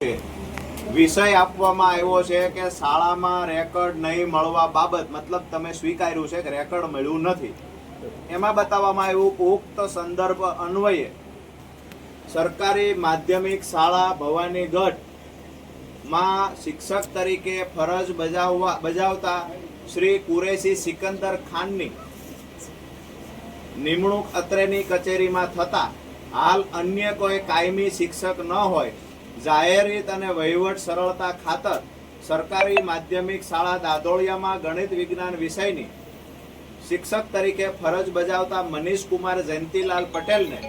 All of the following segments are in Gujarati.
વિષય આપવામાં આવ્યો છે કે શાળામાં રેકર્ડ નહીં મળવા બાબત, મતલબ તમે સ્વીકાર્યું છે કે રેકર્ડ મળ્યું નથી. એમાં બતાવવામાં આવ્યું ઉક્ત સંદર્ભ અન્વયે સરકારી માધ્યમિક શાળા ભવાનીગઢમાં શિક્ષક તરીકે ફરજ બજાવવા, બજાવતા શ્રી કુરેશી સિકંદર ખાનની નિમણૂક અત્રેની કચેરીમાં થતા હાલ અન્ય કોઈ કાયમી શિક્ષક ન હોય જાહેર રીત અને વહીવટ સરળતા ખાતર સરકારી માધ્યમિક શાળા દાદોળિયામાં ગણિત વિજ્ઞાન વિષયની શિક્ષક તરીકે ફરજ બજાવતા મનીષ કુમાર જયંતિલાલ પટેલને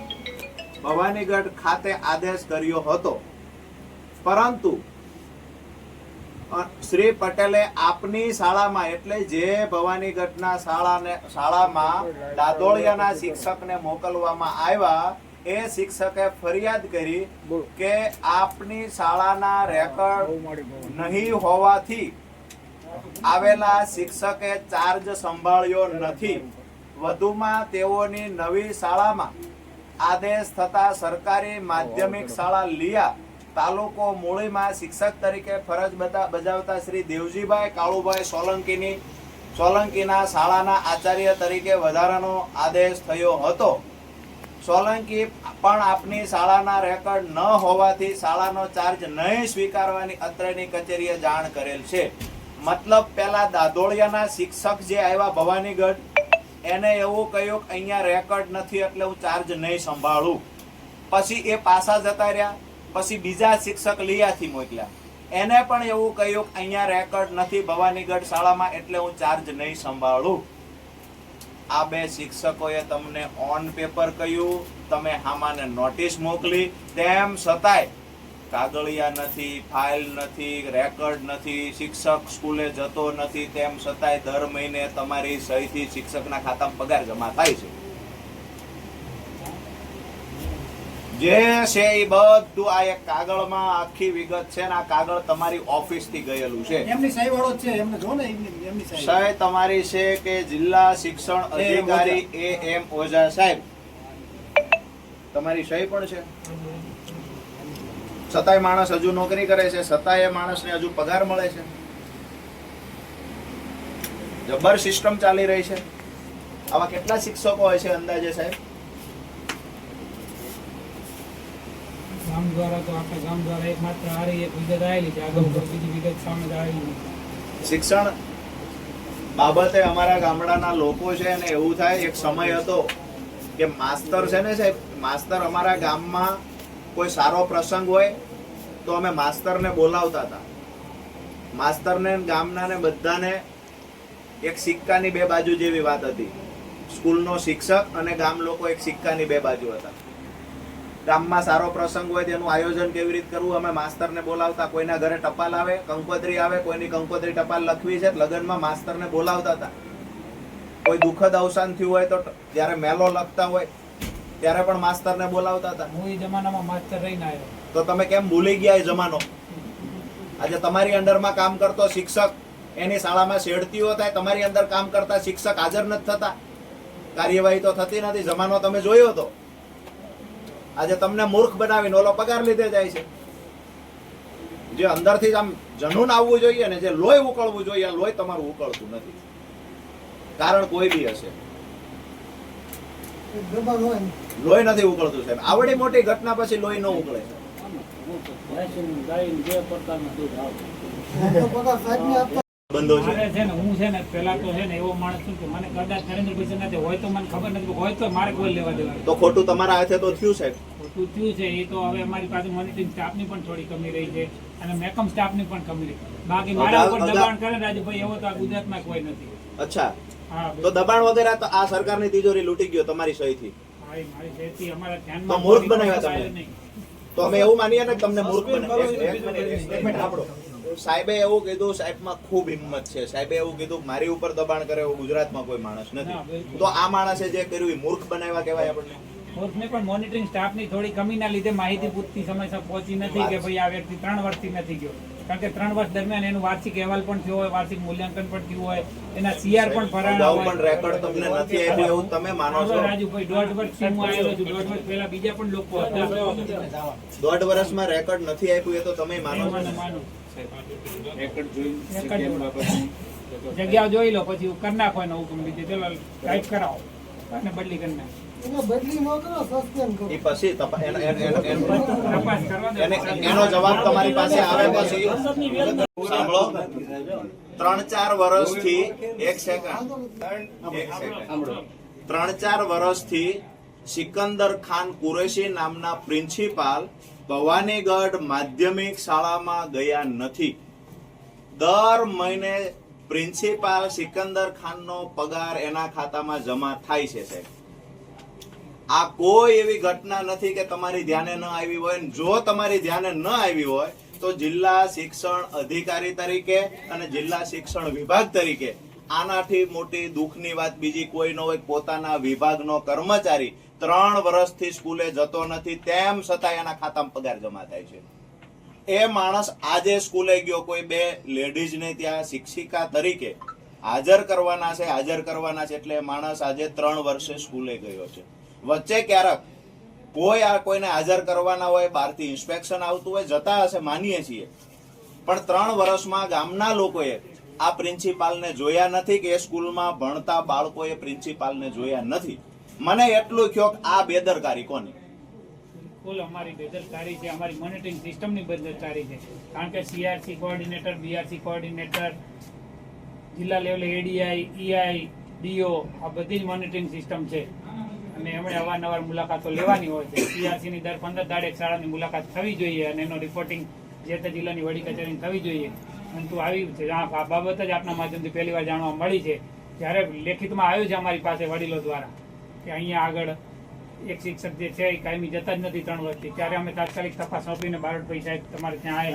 ભવાનીગઢ ખાતે આદેશ કર્યો હતો. પરંતુ શ્રી પટેલે આપની શાળામાં એટલે જે ભવાનીગઢના શાળાને, શાળામાં દાદોળિયાના શિક્ષકને મોકલવામાં આવ્યા એ શિક્ષકે ફરિયાદ કરી કે આપની શાળાના રેકોર્ડ નહીં હોવાથી આવેલા શિક્ષકે ચાર્જ સંભાળ્યો નથી. વધુમાં તેઓની નવી શાળામાં આદેશ થતા સરકારી માધ્યમિક શાળા લિયા તાલુકો મૂળીમાં શિક્ષક તરીકે ફરજ બજાવતા શ્રી દેવજીભાઈ કાળુભાઈ સોલંકીની સોલંકીના શાળાના આચાર્ય તરીકે વધારાનો આદેશ થયો હતો. સોલંકી પણ આપની શાળાના રેકોર્ડ ન હોવાથી શાળાનો ચાર્જ નહીં સ્વીકારવાની અત્રેની કચેરીએ જાણ કરેલ છે. મતલબ પેલા દાદોળિયાના શિક્ષક જે આવ્યા ભવાનીગઢ, એને એવું કહ્યું કે અહીંયા રેકોર્ડ નથી એટલે હું ચાર્જ નહીં સંભાળું. પછી એ પાછા જતા રહ્યા, પછી બીજા શિક્ષક લિયાથી મોકલ્યા. એને પણ એવું કહ્યું કે અહીંયા રેકોર્ડ નથી ભવાનીગઢ શાળામાં એટલે હું ચાર્જ નહીં સંભાળું. આ બે શિક્ષકોએ તમને ઓન પેપર કહ્યું, તમે આમાંને નોટિસ મોકલી. તેમ છતાંય, કાગળિયા નથી ફાઇલ નથી રેકર્ડ નથી, શિક્ષક સ્કૂલે જતો નથી, તેમ છતાંય દર મહિને તમારી સહીથી શિક્ષકના ખાતામાં પગાર જમા થાય છે. જે છે એ બધું આ એક કાગળમાં આખી વિગત છે ને આ કાગળ તમારી ઓફિસથી ગયેલું છે. એમની સહી વાળો છે એમને જો ને એમની સહી સહી તમારી છે કે જિલ્લા શિક્ષણ અધિકારી એ એમ ઓઝા સાહેબ તમારી સહી પણ છે? છતાંય માણસ હજુ નોકરી કરે છે છતાંય એ માણસને હજુ પગાર મળે છે. જબર સિસ્ટમ ચાલી રહી છે. આવા કેટલા શિક્ષકો હોય છે અંદાજે સાહેબ? ગામ દ્વારા તો આપણા ગામ દ્વારા એક માત્ર હારી એક વિગત આવેલી છે. આગળ બીજી વિગત સામે આવેલી શિક્ષણ બાબતે અમારા ગામડાના લોકો છે અને એવું થાય, એક સમય હતો કે માસ્તર છે ને સાહેબ, માસ્તર અમારા ગામમાં કોઈ સારો પ્રસંગ હોય તો અમે માસ્તરને બોલાવતા હતા. માસ્તરને ને ગામનાને બધાને એક સિક્કાની બે બાજુ જેવી વાત હતી. સ્કૂલનો શિક્ષક અને ગામ લોકો એક સિક્કાની બે બાજુ હતા. ગામમાં સારો પ્રસંગ હોય તેનું આયોજન કેવી રીતે કરવું અમે માસ્તરને બોલાવતા કોઈના ઘરે ટપાલ આવે કંકોત્રી આવે કોઈની કંકોત્રી ટપાલ લખવી છે લગ્નમાં માસ્તરને બોલાવતા હતા. કોઈ દુઃખદ અવસાન થયું હોય તો જ્યારે મેલો લખતા હોય ત્યારે પણ માસ્તરને બોલાવતા હતા. હું એ જમાનામાં માસ્તર રહીને આવ્યો. તો તમે કેમ ભૂલી ગયા એ જમાનો? આજે તમારી અંડરમાં કામ કરતો શિક્ષક એની શાળામાં શેડતીઓ થાય તમારી અંદર કામ કરતા શિક્ષક હાજર નથી થતા. કાર્યવાહી તો થતી નથી. જમાનો તમે જોયો હતો આજે તમને મૂર્ખ બનાવીને ઓલો પગાર લીધે જાય છે. જે અંદરથી જ આમ જનૂન આવવું જોઈએ ને જે લોહી ઉકળવું જોઈએ આ લોહી તમારું ઉકળતું નથી. કારણ કોઈ બી હશે. લોહી નથી ઉકળતું સાહેબ. આવડી મોટી ઘટના પછી લોહી ન ઉકળે. છે બંધો છે. મારે છે ને હું છે ને પેલા તો છે ને એવો માણસ છું કે મને કદાચ નરેન્દ્રભાઈ છે હોય તો મને ખબર નથી હોય તો મારે કોઈ લેવા દેવા તો ખોટું તમારા હાથે તો થયું સાહેબ. ખોટું થયું છે એ તો હવે અમારી પાસે મોનિટરિંગ સ્ટાફની પણ થોડી કમી રહી છે અને મેકમ સ્ટાફની પણ કમી રહી બાકી મારા ઉપર દબાણ કરે રાજુભાઈ એવો તો આ ગુજરાતમાં કોઈ નથી. અચ્છા. હા તો દબાણ વગેરે તો આ સરકારની તિજોરી લૂટી ગયો તમારી સહીથી. મારી મારી અમારા ધ્યાનમાં મૂર્ખ બનાવ્યા નહીં. તો અમે એવું માનીએ ને તમને મૂર્ખ બને. એક- એક મિનિટ, એક મિનિટ આપણો. સાહેબે એવું કીધું સાહેબમાં ખૂબ હિંમત છે. સાહેબે એવું કીધું મારી ઉપર દબાણ કરે એવો ગુજરાતમાં કોઈ માણસ નથી. તો આ માણસે જે કર્યું એ મૂર્ખ બનાવ્યા કહેવાય આપણને? પણ મોનિટરિંગ સ્ટાફની થોડી કમીના લીધે માહિતી પૂરતી સમયસર પહોંચી નથી કે ભાઈ આ વ્યક્તિ ત્રણ વર્ષથી નથી ગયો. કારણ કે ત્રણ વર્ષ દરમિયાન એનું વાર્ષિક અહેવાલ પણ થયો હોય વાર્ષિક મૂલ્યાંકન પણ થયું હોય એના સીઆર પણ ભરાણા અગાઉ પણ રેકોર્ડ તમને નથી આપ્યું એવું તમે માનો છો? રાજુભાઈ દોઢ વર્ષથી હું આવેલો છું. દોઢ વર્ષ પહેલા બીજા પણ લોકો હતા. દોઢ વર્ષમાં રેકોર્ડ નથી આપ્યું એ તો તમે માનો છો? જગ્યા જોઈ લો પછી કરી નાખો એનો હુકમ બીજે ચલો ટાઈપ કરાવો. અને બદલી કરી નાખો. ત્રણ ચાર વર્ષથી એક સેકન્ડ ત્રણ ચાર વર્ષથી સિકંદર ખાન કુરેશી નામના પ્રિન્સિપાલ ભવાનીગઢ માધ્યમિક શાળામાં ગયા નથી. દર મહિને પ્રિન્સિપાલ સિકંદર ખાનનો પગાર એના ખાતામાં જમા થાય છે આ કોઈ એવી ઘટના નથી કે તમારી ધ્યાને ન આવી હોય જો તમારી ધ્યાને ન આવી હોય, તો જિલ્લા શિક્ષણ અધિકારી તરીકે અને જિલ્લા શિક્ષણ વિભાગ તરીકે આનાથી મોટી દુઃખની વાત બીજી કોઈ ન હોય પોતાના વિભાગનો કર્મચારી ત્રણ વર્ષથી સ્કૂલે જતો નથી, તેમ છતાં એના ખાતામાં પગાર જમા થાય છે. એ માણસ આજે સ્કૂલે ગયો, કોઈ બે લેડીઝને ત્યાં શિક્ષિકા તરીકે હાજર કરવાના છે, હાજર કરવાના છે, એટલે માણસ આજે ત્રણ વર્ષે સ્કૂલે ગયો છે. વચ્ચે ક્યારેક કોઈ આ કોઈને હાજર કરવાના હોય, બહારથી ઇન્સ્પેક્શન આવતું હોય, જતા હશે, માનીએ છીએ. પણ ત્રણ વર્ષમાં ગામના લોકોએ આ પ્રિન્સિપાલને જોયા નથી કે એ સ્કૂલમાં ભણતા બાળકોએ પ્રિન્સિપાલને જોયા નથી. મને એટલું કયો આ બેદરકારી કોની? બિલકુલ અમારી બેદરકારી છે, અમારી મોનિટરિંગ સિસ્ટમની બેદરકારી છે. કારણ કે સીઆરસી કોઓર્ડિનેટર બીઆરસી કોઓર્ડિનેટર જિલ્લા લેવલે એડીઆઈ ઈઆઈ ડીઓ આ બધી જ મોનિટરિંગ સિસ્ટમ છે. અને એમણે અવારનવાર મુલાકાતો લેવાની હોય છે. સીઆરસી ની દર પંદર દાડે શાળાની મુલાકાત થવી જોઈએ અને એનો રિપોર્ટિંગ જે તે જિલ્લાની વડી કચેરીની થવી જોઈએ. પરંતુ આવી છે આ બાબત જ આપના માધ્યમથી પહેલી વાર જાણવા મળી છે. જ્યારે લેખિતમાં આવ્યું છે અમારી પાસે વડીલો દ્વારા. કે અહીંયા આગળ એક શિક્ષક જે છે એ કાયમી જતા જ નથી ત્રણ વર્ષથી. ત્યારે અમે તાત્કાલિક તપાસ સોંપીને બારડભાઈ સાહેબ તમારે ત્યાં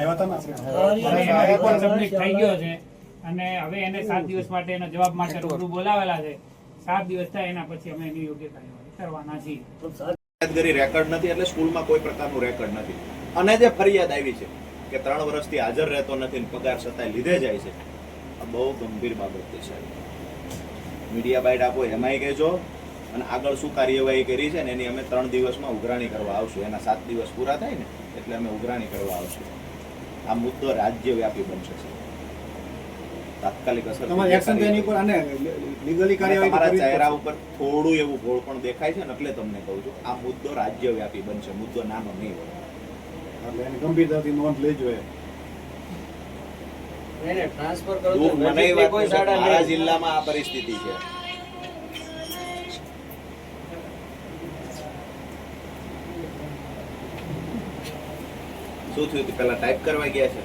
રિપોર્ટ સબમિટ થઈ ગયો છે. અને હવે એને સાત દિવસ માટે એનો જવાબ માટે રૂબરૂ બોલાવેલા છે. સાત દિવસ થાય એના પછી અમે એની યોગ્ય કાર્યવાહી કરવાના છીએ રેકોર્ડ નથી એટલે સ્કૂલમાં કોઈ પ્રકારનું રેકોર્ડ નથી. અને જે ફરિયાદ આવી છે કે ત્રણ વર્ષથી હાજર રહેતો નથી પગાર છતાંય લીધે જાય છે આ બહુ ગંભીર બાબત છે સાહેબ. મીડિયા બાઇટ આપો એમાંય કહેજો. અને આગળ શું કાર્યવાહી કરી છે ને એની અમે ત્રણ દિવસમાં ઉઘરાણી કરવા આવશું. એના સાત દિવસ પૂરા થાય ને એટલે અમે ઉઘરાણી કરવા આવશું. આ મુદ્દો રાજ્યવ્યાપી બનશે. તાત્કાલિક અસર તમારી ચહેરા ઉપર થોડું એવું ગોળ પણ દેખાય છે ને એટલે તમને કહું છું આ મુદ્દો રાજ્યવ્યાપી બનશે. મુદ્દો નાનો નહીં હોય. એટલે એની ગંભીરતાથી નોંધ લેજો એ. ટ્રાન્સફર કરો મારા જિલ્લામાં આ પરિસ્થિતિ છે. શું થયું હતું પેલા ટાઈપ કરવા ગયા છે?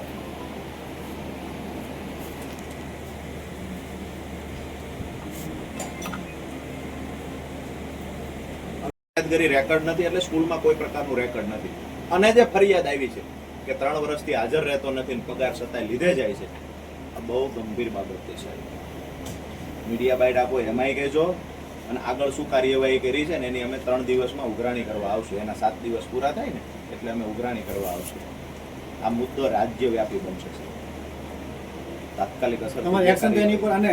ફરિયાદગરી રેકોર્ડ નથી એટલે સ્કૂલમાં કોઈ પ્રકારનું રેકોર્ડ નથી. અને જે ફરિયાદ આવી છે કે ત્રણ વર્ષથી હાજર રહેતો નથી ને પગાર છતાંય લીધે જાય છે, આ બહુ ગંભીર બાબત છે સાહેબ. મીડિયા બાઇટ આપો, એમાંય કહેજો. અને આગળ શું કાર્યવાહી કરી છે ને એની અમે ત્રણ દિવસમાં ઉઘરાણી કરવા આવશું. એના સાત દિવસ પૂરા થાય ને એટલે અમે ઉઘરાણી કરવા આવશું. આ મુદ્દો રાજ્યવ્યાપી બનશે તાત્કાલિક અસર તમારી એક્શન તો ઉપર આને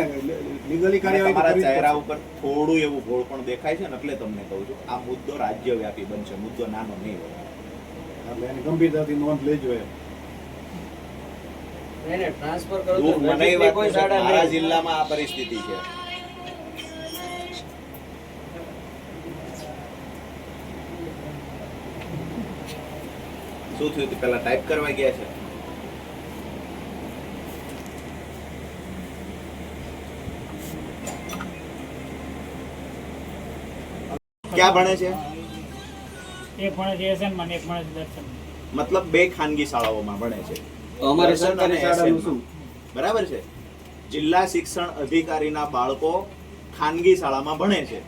લીગલી કાર્યવાહી તમારા ચહેરા ઉપર થોડું એવું ભોળ પણ દેખાય છે ને એટલે તમને કહું છું આ મુદ્દો રાજ્યવ્યાપી બનશે મુદ્દો નાનો નહીં હોય. એટલે એની ગંભીરતાથી નોંધ લેજો એ એને ટ્રાન્સફર કરો તો મને કોઈ મારા જિલ્લામાં આ પરિસ્થિતિ છે. શું થયું? હતું પેલા ટાઈપ કરવા ગયા છે? ક્યાં ભણે છે? એક ભણે છે એસએનમાં એક ભણે છે દર્શન મતલબ બે ખાનગી શાળાઓમાં ભણે છે. અમારે સરકારી શાળાનું શું? બરાબર છે. જિલ્લા શિક્ષણ અધિકારીના બાળકો ખાનગી શાળામાં ભણે છે.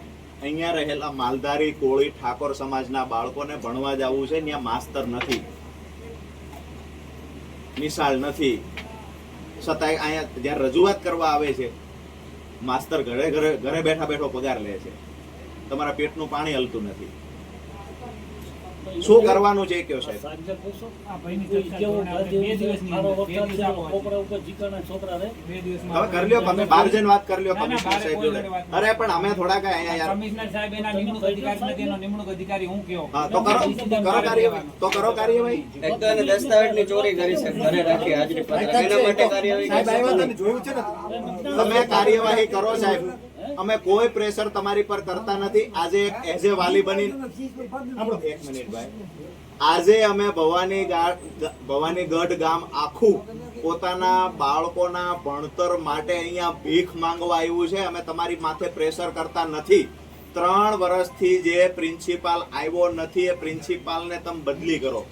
અહીંયા રહેલા માલધારી કોળી ઠાકોર સમાજના બાળકોને ભણવા જવું છે ત્યાં માસ્તર નથી. નિશાળ નથી. છતાંય અહીંયા જ્યારે રજૂઆત કરવા આવે છે, માસ્તર ઘરે ઘરે ઘરે બેઠા બેઠો પગાર લે છે. તમારા પેટનું પાણી હલતું નથી. શું કરવાનું છે કયો સાહેબ? હવે કરી લ્યો તમે બહાર જઈને વાત કરી લ્યો કમિશનર સાહેબ જોડે. અરે પણ અમે થોડાક અહીંયા યાર કમિશનર સાહેબ એના નિમણૂક અધિકારી નથી એનો નિમણૂક અધિકારી હું કયો? હા તો કરો કરો કાર્યવાહી તો કરો કાર્યવાહી. એક તો એને દસ્તાવેજની ચોરી કરી છે ઘરે રાખી હાજરી પત્ર એના માટે કાર્યવાહી સાહેબ આવ્યા હતા જોયું છે ને? તમે કાર્યવાહી કરો સાહેબ. અમે કોઈ પ્રેશર તમારી પર કરતા નથી. આજે એક એઝ એ વાલી બની એક મિનિટ ભાઈ. આજે અમે ભવાની ભવાની ગઢ ગામ આખું પોતાના બાળકોના ભણતર માટે અહીંયા ભીખ માંગવા આવ્યું છે. અમે તમારી માથે પ્રેશર કરતા નથી. ત્રણ વર્ષથી જે પ્રિન્સિપાલ આવ્યો નથી, એ પ્રિન્સિપાલને તમે બદલી કરો.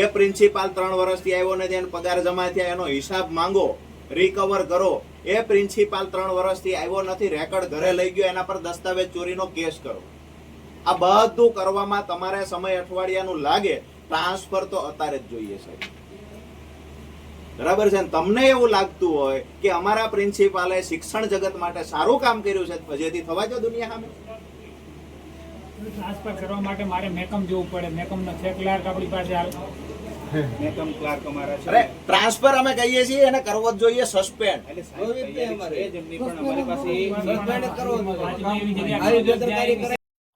એ પ્રિન્સિપાલ ત્રણ વર્ષથી આવ્યો નથી, એનો પગાર જમા થયા, એનો હિસાબ માંગો રિકવર કરો. એ પ્રિન્સિપાલ ત્રણ વર્ષથી આવ્યો નથી રેકર્ડ ઘરે લઈ ગયો, એના પર દસ્તાવેજ ચોરીનો કેસ કરો. આ બધું કરવામાં તમારે સમય અઠવાડિયાનું લાગે ટ્રાન્સફર તો અત્યારે જ જોઈએ સાહેબ. બરાબર છે? ને તમને એવું લાગતું હોય કે અમારા પ્રિન્સિપાલે શિક્ષણ જગત માટે સારું કામ કર્યું છે ફજેથી થવા જો દુનિયા સામે. ટ્રાન્સફર કરવા માટે મારે મેકમ જોવું પડે. મેકમ નો છે ક્લાર્ક આપણી પાસે મેકમ ક્લાર્ક અમારા છે. અરે ટ્રાન્સફર અમે કહીએ છીએ એને કરવો જ જોઈએ સસ્પેન્ડ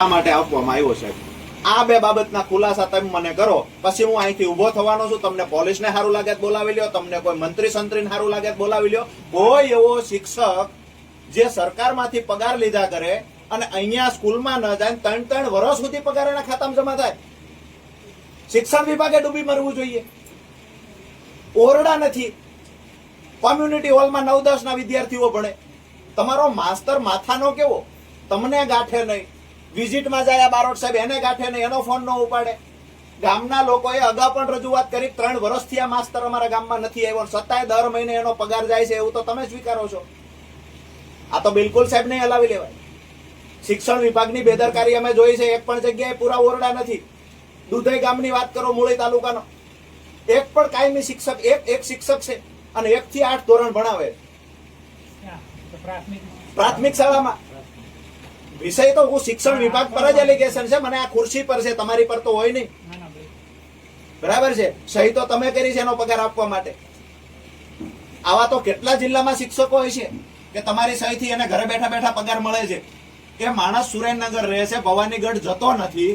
માટે આપવામાં આવ્યો છે. આ બે બાબતના ખુલાસા તમે મને કરો. પછી હું અહીંથી ઊભો થવાનો છું. તમને પોલીસને સારું લાગે બોલાવી લ્યો. તમને કોઈ મંત્રી સંત્રીને સારું લાગે બોલાવી લ્યો. કોઈ એવો શિક્ષક જે સરકારમાંથી પગાર લીધા કરે અને અહીંયા સ્કૂલમાં ન જાય ત્રણ ત્રણ વર્ષ સુધી પગાર એના ખાતામાં જમા થાય શિક્ષણ વિભાગે ડૂબી મરવું જોઈએ. ઓરડા નથી. કોમ્યુનિટી હોલમાં નવ દસ ના વિદ્યાર્થીઓ ભણે. તમારો માસ્તર માથાનો કેવો? તમને ગાંઠે નહીં. વિઝિટમાં જાય બારોટ સાહેબ, એને ગાંઠે નહીં, એનો ફોન ન ઉપાડે. ગામના લોકોએ અગાઉ પણ રજૂઆત કરી, ત્રણ વર્ષથી આ માસ્તર અમારા ગામમાં નથી આવ્યો છતાંય દર મહિને એનો પગાર જાય છે એવું તો તમે સ્વીકારો છો. આ તો બિલકુલ સાહેબ નહીં હલાવી લેવાય. શિક્ષણ વિભાગની બેદરકારી અમે જોઈ છે, એક પણ જગ્યાએ પૂરા ઓરડા નથી. દુધઈ ગામની વાત કરો મૂળી તાલુકાનો. એક પણ કાયમી શિક્ષક, એક એક શિક્ષક છે અને એક થી આઠ ધોરણ ભણાવે પ્રાથમિક શાળામાં. વિષય તો હું શિક્ષણ વિભાગ પર જ એલિગેશન છે, મને આ ખુરશી પર છે, તમારી પર તો હોય નહીં. બરાબર છે? સહી તો તમે કરી છે એનો પગાર આપવા માટે. આવા તો કેટલા જિલ્લામાં શિક્ષકો હોય છે કે તમારી સહીથી એને ઘરે બેઠા બેઠા પગાર મળે છે? કે માણસ સુરેન્દ્રનગર રહે છે, ભવાનીગઢ જતો નથી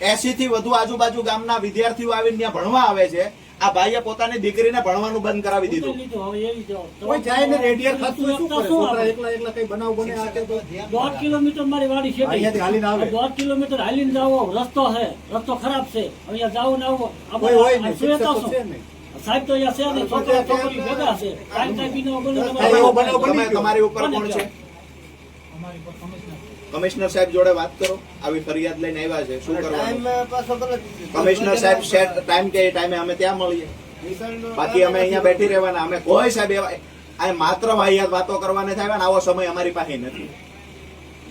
એસી થી વધુ આજુબાજુ ગામના વિદ્યાર્થીઓ આવીને ત્યાં ભણવા આવે છે. આ ભાઈએ પોતાની દીકરીને ભણવાનું બંધ કરાવી દીધું. કોઈ જાય ને રેડિયર ખાતું હોય શું કરે? છોકરા એકલા એકલા કઈ બનાવ બને? આ કે દોઢ કિલોમીટર મારી વાડી છે અહીંયાથી હાલીને આવે. દોઢ કિલોમીટર હાલીને જાવો રસ્તો છે. રસ્તો ખરાબ છે. અહીંયા જાવ ને આવો. કોઈ હોય નહીં. સાહેબ તો અહીંયા છે ને છોકરા છોકરી ભેગા છે. તમારે- બની તમે તમારી ઉપર કોણ છે? અમારી પર કમિશનર સાહેબ જોડે વાત કરો. આવી ફરિયાદ લઈને આવ્યા છે. શું કરવાનું? કમિશનર સાહેબ સેટ ટાઈમ કે ટાઈમે અમે ત્યાં મળીએ. બાકી અમે અહીંયા બેઠી રહેવાના. અમે કોઈ સાહેબ એવા આ માત્ર વાહિયાત વાતો કરવાને થાય ને આવો સમય અમારી પાસે નથી.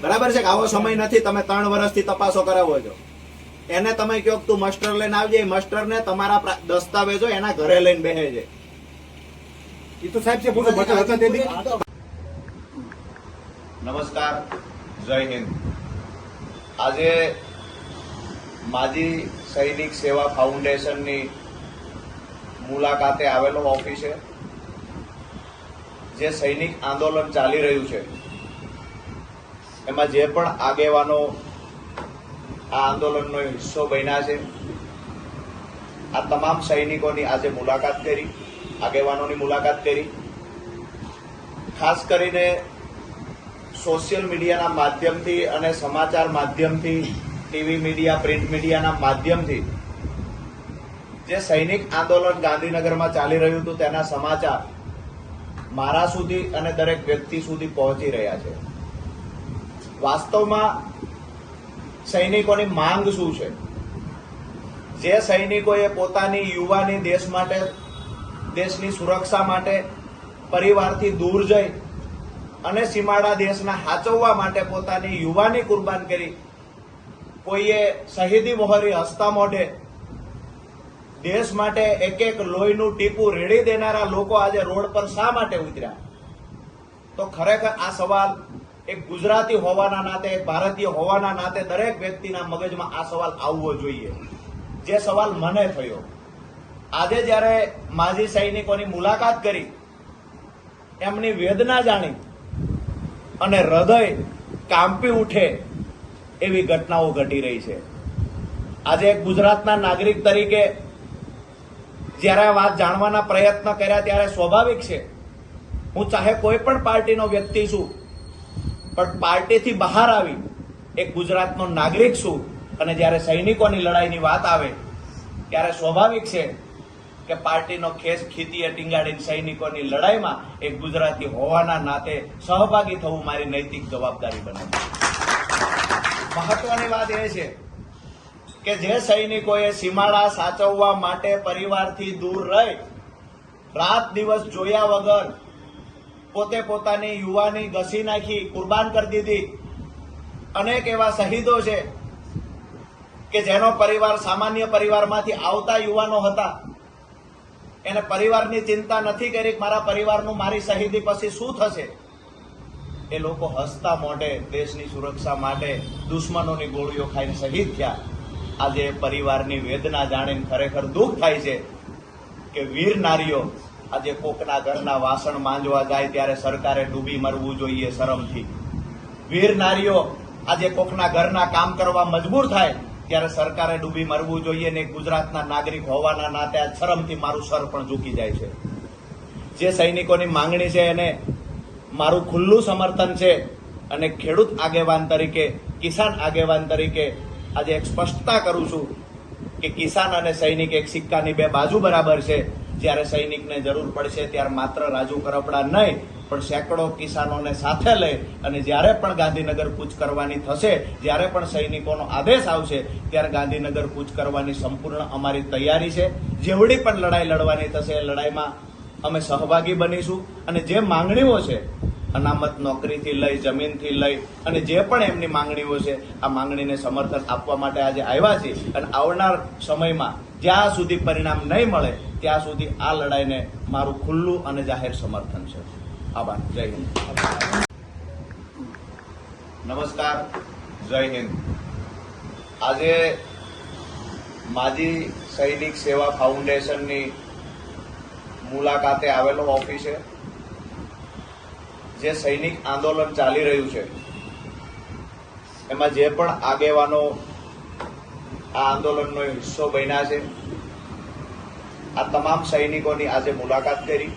બરાબર છે કે આવો સમય નથી? તમે ત્રણ વર્ષથી તપાસો કરાવો છો. એને તમે કહો કે તું માસ્ટર લઈને આવજે. માસ્ટર ને તમારા દસ્તાવેજો એના ઘરે લઈને બેસે છે. એ તો સાહેબ છે નમસ્કાર. જય હિન્દ. આજે માજી સૈનિક સેવા ફાઉન્ડેશનની મુલાકાતે આવેલો ઓફિસે જે સૈનિક આંદોલન ચાલી રહ્યું છે. એમાં જે પણ આગેવાનો આ આંદોલનનો હિસ્સો બન્યા છે, આ તમામ સૈનિકોની આજે મુલાકાત કરી, આગેવાનોની મુલાકાત કરી. ખાસ કરીને સોશિયલ મીડિયાના માધ્યમથી અને સમાચાર માધ્યમથી, ટીવી મીડિયા, પ્રિન્ટ મીડિયાના માધ્યમથી જે સૈનિક આંદોલન ગાંધીનગરમાં ચાલી રહ્યું હતું, તેના સમાચાર મારા સુધી અને દરેક વ્યક્તિ સુધી પહોંચી રહ્યા છે. વાસ્તવમાં સૈનિકોની માંગ શું છે? જે સૈનિકોએ પોતાની યુવાની દેશ માટે, દેશની સુરક્ષા માટે પરિવારથી દૂર જઈ અને સીમાડા દેશના હાચવવા માટે પોતાની યુવાની કુરબાન કરી. કોઈએ શહીદી મોહરી હસતા મોઢે દેશ માટે એક એક લોહીનું ટીપું રેડી દેનારા લોકો આજે રોડ પર શા માટે ઉતર્યા? તો ખરેખર આ સવાલ એક ગુજરાતી હોવાના નાતે, એક ભારતીય હોવાના નાતે દરેક વ્યક્તિના મગજમાં આ સવાલ આવવો જોઈએ. જે સવાલ મને થયો. આજે જ્યારે માજી સૈનિકોની મુલાકાત કરી, એમની વેદના જાણી અને હૃદય કાંપી ઉઠે એવી ઘટનાઓ ઘટી રહી છે. આજે એક ગુજરાતના નાગરિક તરીકે જ્યારે વાત જાણવાના પ્રયત્ન કર્યા ત્યારે સ્વાભાવિક છે. હું ચાહે કોઈ પણ પાર્ટીનો વ્યક્તિ છું, પણ પાર્ટીથી બહાર આવી એક ગુજરાતનો નાગરિક છું અને જ્યારે સૈનિકોની લડાઈની વાત આવે, ત્યારે સ્વાભાવિક છે કે પાર્ટીનો ખેસ ખીતીએ ટીંગાડીને સૈનિકોની લડાઈમાં એક ગુજરાતી હોવાના નાતે સહભાગી થવું મારી નૈતિક જવાબદારી બને. મહત્વની વાત એ છે કે જે સૈનિકોએ સીમાડા સાચવવા માટે પરિવારથી દૂર રહી, રાત દિવસ જોયા વગર પોતે પોતાની યુવાની ઘસી નાખી, કુરબાન કરી દીધી અનેક એવા શહીદો છે કે જેનો પરિવાર સામાન્ય પરિવારમાંથી આવતા યુવાનો હતા એને પરિવારની ચિંતા નથી કરી મારા પરિવારનું મારી શહીદી પછી શું થશે? એ લોકો હસતા મોઢે દેશની સુરક્ષા માટે દુશ્મનોની ગોળીઓ ખાઈને શહીદ થયા. આજે પરિવારની વેદના જાણીને ખરેખર દુઃખ થાય છે કે વીર નારીઓ આજે કોકના ઘરના વાસણ માંજવા જાય ત્યારે સરકારે ડૂબી મરવું જોઈએ શરમથી. વીર નારીઓ આજે કોકના ઘરના કામ કરવા મજબૂર થાય ત્યારે સરકારે ડૂબી મરવું જોઈએ ને ગુજરાતના નાગરિક હોવાના નાતે આ શરમથી મારું સર પણ ઝૂકી જાય છે. જે સૈનિકોની માંગણી છે એને મારું ખુલ્લું સમર્થન છે અને ખેડૂત આગેવાન તરીકે, કિસાન આગેવાન તરીકે આજે એક સ્પષ્ટતા કરું છું કે કિસાન અને સૈનિક એક સિક્કાની બે બાજુ બરાબર છે. જ્યારે સૈનિકને જરૂર પડશે ત્યારે માત્ર રાજુ કરપડા નહીં પણ સેંકડો કિસાનોને સાથે લઈ અને જ્યારે પણ ગાંધીનગર કૂચ કરવાની થશે, જ્યારે પણ સૈનિકોનો આદેશ આવશે, ત્યારે ગાંધીનગર કૂચ કરવાની સંપૂર્ણ અમારી તૈયારી છે. જેવડી પણ લડાઈ લડવાની થશે એ લડાઈમાં અમે સહભાગી બનીશું અને જે માંગણીઓ છે, અનામત નોકરીથી લઈ, જમીનથી લઈ અને જે પણ એમની માંગણીઓ છે, આ માંગણીને સમર્થન આપવા માટે આજે આવ્યા છે અને આવનાર સમયમાં જ્યાં સુધી પરિણામ નહીં મળે, ત્યાં સુધી આ લડાઈને મારું ખુલ્લું અને જાહેર સમર્થન છે. આભાર. જય હિન્દ. નમસ્કાર. જય હિન્દ. આજે માજી સૈનિક સેવા ફાઉન્ડેશનની મુલાકાતે આવેલો ઓફિસે જે સૈનિક આંદોલન ચાલી રહ્યું છે. એમાં જે પણ આગેવાનો આ આંદોલનનો હિસ્સો બન્યા છે, આ તમામ સૈનિકોની આજે મુલાકાત કરી,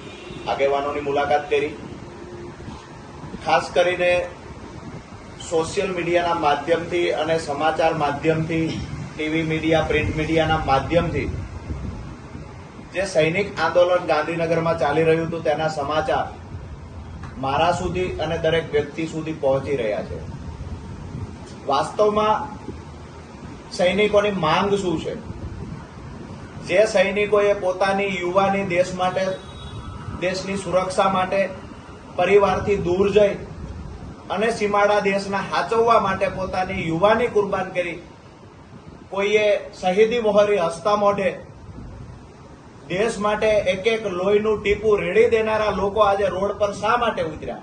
આગેવાનોની મુલાકાત કરી ખાસ કરીને સોશિયલ મીડિયાના માધ્યમથી અને સમાચાર માધ્યમથી, ટીવી મીડિયા, પ્રિન્ટ મીડિયાના માધ્યમથી જે સૈનિક આંદોલન ગાંધીનગરમાં ચાલી રહ્યું હતું, તેના સમાચાર મારા સુધી અને દરેક વ્યક્તિ સુધી પહોંચી રહ્યા છે. વાસ્તવમાં સૈનિકોની માંગ શું છે? જે સૈનિકોએ પોતાની યુવાની દેશ માટે, દેશની સુરક્ષા માટે પરિવારથી દૂર જઈ અને સીમાડા દેશના હાચવવા માટે પોતાની યુવાની કુરબાન કરી. કોઈએ શહીદી મોહરી હસતા મોઢે દેશ માટે એક એક લોહીનું ટીપું રેડી દેનારા લોકો આજે રોડ પર શા માટે ઉતર્યા?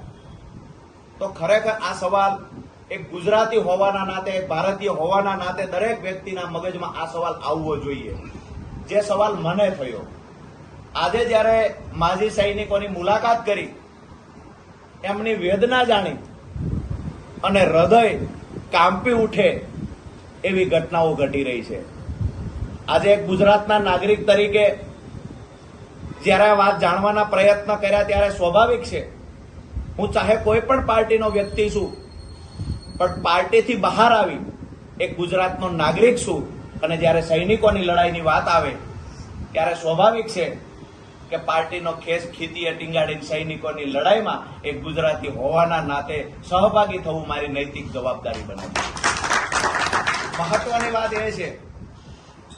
તો ખરેખર આ સવાલ એક ગુજરાતી હોવાના નાતે ભારતીય હોવાના નાતે દરેક વ્યક્તિના મગજમાં આ સવાલ આવવો જોઈએ. જે સવાલ મને થયો. આજે જ્યારે માજી સૈનિકોની મુલાકાત કરી એમની વેદના જાણી અને હૃદય કાંપી ઉઠે એવી ઘટનાઓ ઘટી રહી છે. આજે એક ગુજરાતના નાગરિક તરીકે જ્યારે આ વાત જાણવાના પ્રયત્ન કર્યા ત્યારે સ્વાભાવિક છે. હું ચાહે કોઈ પણ પાર્ટીનો વ્યક્તિ છું, પણ પાર્ટીથી બહાર આવી એક ગુજરાતનો નાગરિક છું અને જ્યારે સૈનિકોની લડાઈની વાત આવે ત્યારે સ્વાભાવિક છે કે પાર્ટીનો ખેસ ખીતીએ ટીંગાડીને સૈનિકોની લડાઈમાં એક ગુજરાતી હોવાના નાતે સહભાગી થવું મારી નૈતિક જવાબદારી બને મહત્વની વાત એ છે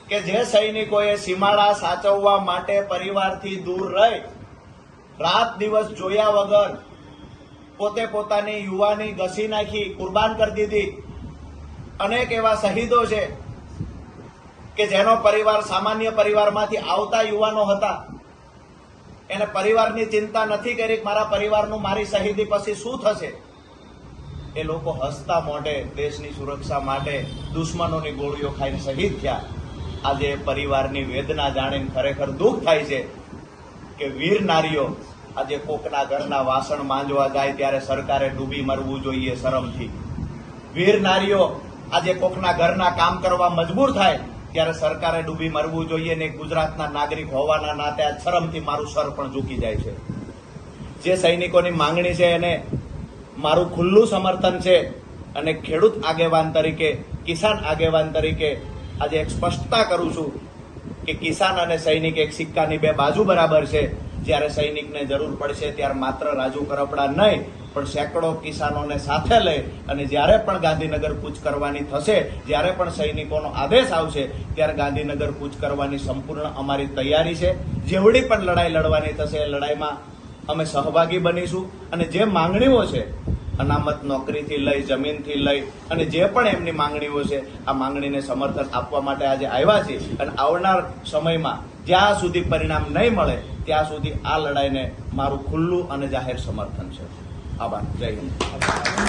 કે જે સૈનિકોએ સીમાડા સાચવવા માટે પરિવારથી દૂર રહી, રાત દિવસ જોયા વગર પોતે પોતાની યુવાની ઘસી નાખી, કુરબાન કરી દીધી. અનેક એવા શહીદો છે કે જેનો પરિવાર સામાન્ય પરિવારમાંથી આવતા યુવાનો હતા. એને પરિવારની ચિંતા નથી કરી મારા પરિવારનું મારી શહીદી પછી શું થશે? એ લોકો હસતા મોઢે દેશની સુરક્ષા માટે દુશ્મનોની ગોળીઓ ખાઈને શહીદ થયા. આજે પરિવારની વેદના જાણીને ખરેખર દુઃખ થાય છે કે વીર નારીઓ આજે કોકના ઘરના વાસણ માંજવા જાય ત્યારે સરકારે ડૂબી મરવું જોઈએ શરમથી. વીર નારીઓ આજે કોકના ઘરના કામ કરવા મજબૂર થાય ત્યારે સરકારે ડૂબી મરવું જોઈએ ને ગુજરાતના નાગરિક હોવાના નાતે આ શરમથી મારું સર પણ ઝૂકી જાય છે. જે સૈનિકોની માંગણી છે એને મારું ખુલ્લું સમર્થન છે અને ખેડૂત આગેવાન તરીકે, કિસાન આગેવાન તરીકે આજે એક સ્પષ્ટતા કરું છું કે કિસાન અને સૈનિક એક સિક્કાની બે બાજુ બરાબર છે. જ્યારે સૈનિકને જરૂર પડશે ત્યારે માત્ર રાજુ કરપડા નહીં, પણ સેંકડો કિસાનોને સાથે લઈ અને જ્યારે પણ ગાંધીનગર કૂચ કરવાની થશે, જ્યારે પણ સૈનિકોનો આદેશ આવશે, ત્યારે ગાંધીનગર કૂચ કરવાની સંપૂર્ણ અમારી તૈયારી છે. જેવડી પણ લડાઈ લડવાની થશે, એ લડાઈમાં અમે સહભાગી બનીશું અને જે માંગણીઓ છે, અનામત નોકરીથી લઈ, જમીનથી લઈ અને જે પણ એમની માંગણીઓ છે, આ માંગણીને સમર્થન આપવા માટે આજે આવ્યા છે અને આવનાર સમયમાં જ્યાં સુધી પરિણામ નહીં મળે ત્યાં સુધી આ લડાઈને મારું ખુલ્લું અને જાહેર સમર્થન છે. આભાર. જય હિન્દ.